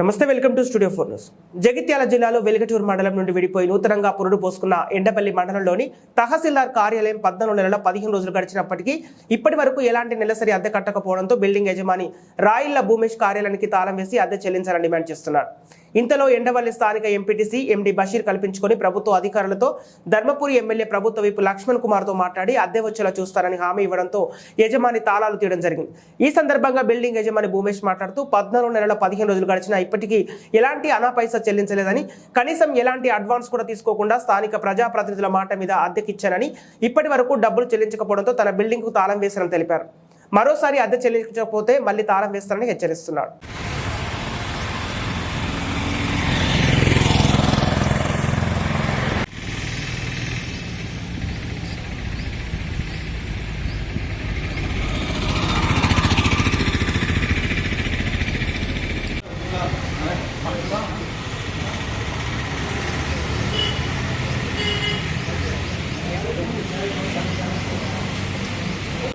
నమస్తే welcome to studio four news. Jagtial జిల్లాలో వెలిగటూరు మండలం నుండి విడిపోయి నూతనంగా పురుడు పోసుకున్న ఎండపల్లి మండలంలోని తహసీల్దార్ కార్యాలయం పద్నాలుగు నెలల పదిహేను రోజులు గడిచినప్పటికీ ఇప్పటి వరకు ఎలాంటి నెలసరి అద్దె కట్టకపోవడంతో బిల్డింగ్ యజమాని రాయిళ్ళ భూమేష్ కార్యాలయానికి తాళం వేసి అద్దె చెల్లించాలని డిమాండ్ చేస్తున్నారు. ఇంతలో ఎండవల్లి స్థానిక ఎంపీటీసీ ఎండి బషీర్ కల్పించుకొని ప్రభుత్వ అధికారులతో ధర్మపురి ఎమ్మెల్యే ప్రభుత్వ వైపు లక్ష్మణ్ కుమార్తో మాట్లాడి అద్దె వచ్చేలా చూస్తారని హామీ ఇవ్వడంతో యజమాని తాళాలు తీయడం జరిగింది. ఈ సందర్భంగా బిల్డింగ్ యజమాని భూమేష్ మాట్లాడుతూ పద్నాలుగు నెలల పదిహేను రోజులు గడిచిన ఇప్పటికీ ఎలాంటి అనా పైసా చెల్లించలేదని కనీసం ఎలాంటి అడ్వాన్స్ కూడా తీసుకోకుండా స్థానిక ప్రజాప్రతినిధుల మాట మీద అద్దెకిచ్చానని ఇప్పటి వరకు డబ్బులు చెల్లించకపోవడంతో తన బిల్డింగ్కు తాళం వేశారని తెలిపారు. మరోసారి అద్దె చెల్లించకపోతే మళ్ళీ తాళం వేస్తారని హెచ్చరిస్తున్నాడు.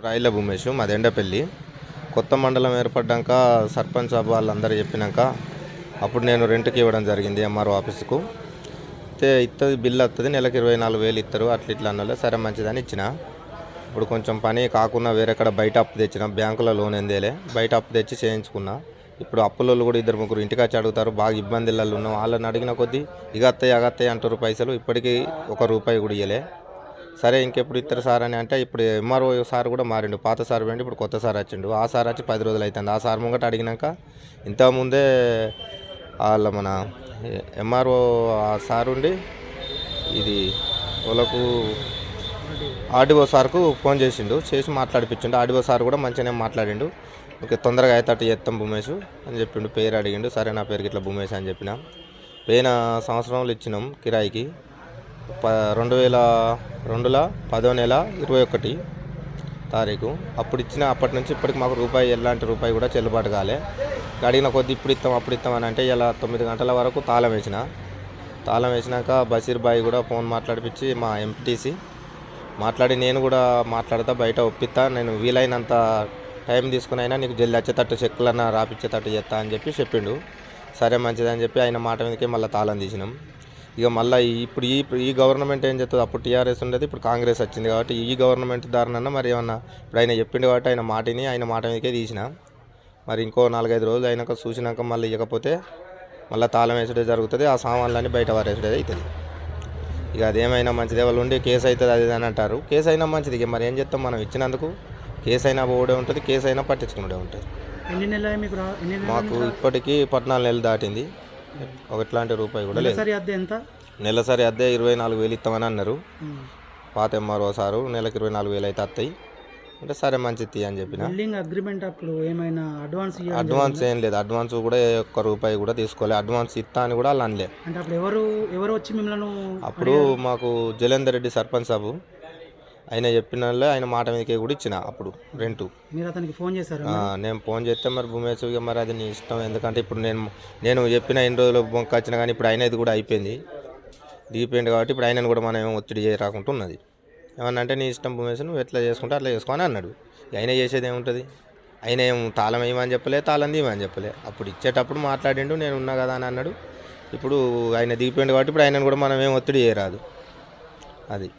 రాయిల భూమేష్ మాదెండపల్లి కొత్త మండలం ఏర్పడ్డాక సర్పంచ్ సభ వాళ్ళందరూ చెప్పినాక అప్పుడు నేను రెంట్కి ఇవ్వడం జరిగింది ఎంఆర్ఓ ఆఫీస్కు. అయితే ఇస్తుంది బిల్లు వస్తుంది నెలకు ఇరవై నాలుగు వేలు ఇస్తారు అట్లా ఇట్లా అన్న సరే మంచిదని ఇచ్చిన. ఇప్పుడు కొంచెం పని కాకుండా వేరే కడ బయట అప్పు తెచ్చిన బ్యాంకులో లోన్ ఎందేలే బయట అప్పు తెచ్చి చేయించుకున్నా. ఇప్పుడు అప్పులలో కూడా ఇద్దరు ముగ్గురు ఇంటికి వచ్చి అడుగుతారు బాగా ఇబ్బందులలో ఉన్నాం. వాళ్ళని అడిగిన కొద్దీ ఇక అగత్తాయి అగత్తయ్య అంటారు పైసలు ఇప్పటికీ ఒక రూపాయి కూడా ఇయ్యలే. సరే ఇంకెప్పుడు ఇస్తారు సార్ అని అంటే ఇప్పుడు ఎంఆర్ఓ సార్ కూడా మారిండు. పాత సార్ పోయిండు ఇప్పుడు కొత్త సార్ వచ్చిండు. ఆ సార్ వచ్చి పది రోజులు అవుతుంది ఆ సార్ ముంగట అడిగినాక ఇంతకుముందే వాళ్ళ మన ఎంఆర్ఓ ఆ సార్ ఉండి ఇది వాళ్ళకు ఆర్డీఓ సార్కు ఫోన్ చేసిండు. చేసి మాట్లాడిపించిండు. ఆర్డీఓ సార్ కూడా మంచిగానే మాట్లాడిండు. ఓకే తొందరగా అయితే చేస్తాం భూమేష్ అని చెప్పిండు. పేరు అడిగిండు. సరే నా పేరుకి ఇట్లా భూమేష్ అని చెప్పిన. పోయిన సంవత్సరంలో ఇచ్చినాం కిరాయికి. ప రెండు వేల రెండుల పదో నెల ఇరవై ఒకటి తారీఖు. అప్పుడు ఇచ్చిన అప్పటి నుంచి ఇప్పటికి మాకు రూపాయి ఎలాంటి రూపాయి కూడా చెల్లుబాటు కాలే. అడిగిన కొద్ది ఇప్పుడు ఇస్తాం అప్పుడు ఇస్తాం అని అంటే ఇలా తొమ్మిది గంటల వరకు తాళం వేసిన. తాళం వేసినాక బషీర్ బాయ్ కూడా ఫోన్ మాట్లాడిపించి మా ఎంపీటీసీ మాట్లాడి నేను కూడా మాట్లాడతా బయట ఒప్పిస్తా నేను వీలైనంత టైం తీసుకుని అయినా నీకు జల్లి వచ్చేటట్టు చెక్కులన్నా రాపిచ్చేటట్టు చేస్తా అని చెప్పి చెప్పిండు. సరే మంచిదని చెప్పి ఆయన మాట మీదకే మళ్ళీ తాళం తీసినాం. ఇక మళ్ళీ ఇప్పుడు ఈ ఈ గవర్నమెంట్ ఏం చెప్తుంది అప్పుడు టీఆర్ఎస్ ఉండేది ఇప్పుడు కాంగ్రెస్ వచ్చింది కాబట్టి ఈ గవర్నమెంట్ దారినన్నా మరి ఏమన్నా ఇప్పుడు ఆయన చెప్పిండు కాబట్టి ఆయన మాటిని ఆయన మాట మీదకే తీసిన. మరి ఇంకో నాలుగైదు రోజులు అయినాక చూసినాక మళ్ళీ ఇవ్వకపోతే మళ్ళీ తాళం వేసుడే జరుగుతుంది ఆ సామాన్లన్నీ బయట వారేసుడే అవుతుంది ఇక అదేమైనా మంచిదే వాళ్ళు ఉండి కేసు అవుతుంది అది అని అంటారు. కేసు అయినా మంచిది ఇక మరి ఏం చేస్తాం మనం ఇచ్చినందుకు? కేసు అయినా పోవడే ఉంటుంది కేసు అయినా పట్టించుకునే ఉంటుంది. మాకు ఇప్పటికీ పద్నాలుగు నెలలు దాటింది. ఒక ఎట్లాంటి రూపాయి కూడా లేదు. నెలసరి అద్దె ఎంత? నెలసరి అద్దె ఇరవై నాలుగు వేలు ఇస్తామని అన్నారు. పాత ఎంఆర్ఓ సారు నెలకు ఇరవై నాలుగు వేలు అయితే వస్తాయి అంటే సరే మంచిది అని చెప్పిన. బిల్డింగ్ అగ్రిమెంట్ అప్పుడు ఏమైనా అడ్వాన్స్ అడ్వాన్స్ ఏం లేదు. అడ్వాన్స్ కూడా ఒక్క రూపాయి కూడా తీసుకోలేదు అడ్వాన్స్ ఇస్తా అని కూడా వాళ్ళు అనలే. అంటే అప్పుడు ఎవరు ఎవరు వచ్చి మిమ్మల్ని అప్పుడు మాకు జలేందర్ రెడ్డి సర్పంచ్ సాబు. ఆయన చెప్పిన ఆయన మాట మీదకి కూడా ఇచ్చిన అప్పుడు రెంటు. మీరు అతనికి ఫోన్ చేశారు? నేను ఫోన్ చేస్తే మరి భూమేశ్ మరి అది నీ ఇష్టం. ఎందుకంటే ఇప్పుడు నేను నేను చెప్పిన ఎన్ని రోజులు బొంక వచ్చినా కానీ ఇప్పుడు అయినది కూడా అయిపోయింది. దిగిపోయింది కాబట్టి ఇప్పుడు ఆయనను కూడా మనం ఒత్తిడి చేయరాకుండా ఉన్నది. ఏమన్నా అంటే నీ ఇష్టం భూమేశ్ నువ్వు ఎట్లా చేసుకుంటే అట్లా చేసుకో అని అన్నాడు. ఆయన చేసేది ఏముంటుంది? ఆయన ఏం తాళం వేయమని చెప్పలే తాళం తీయమని చెప్పలే. అప్పుడు ఇచ్చేటప్పుడు మాట్లాడిండు నేను ఉన్నా కదా అని అన్నాడు. ఇప్పుడు ఆయన దిగిపోయింది కాబట్టి ఇప్పుడు ఆయనను కూడా మనం ఏం ఒత్తిడి చేయరాదు. అది.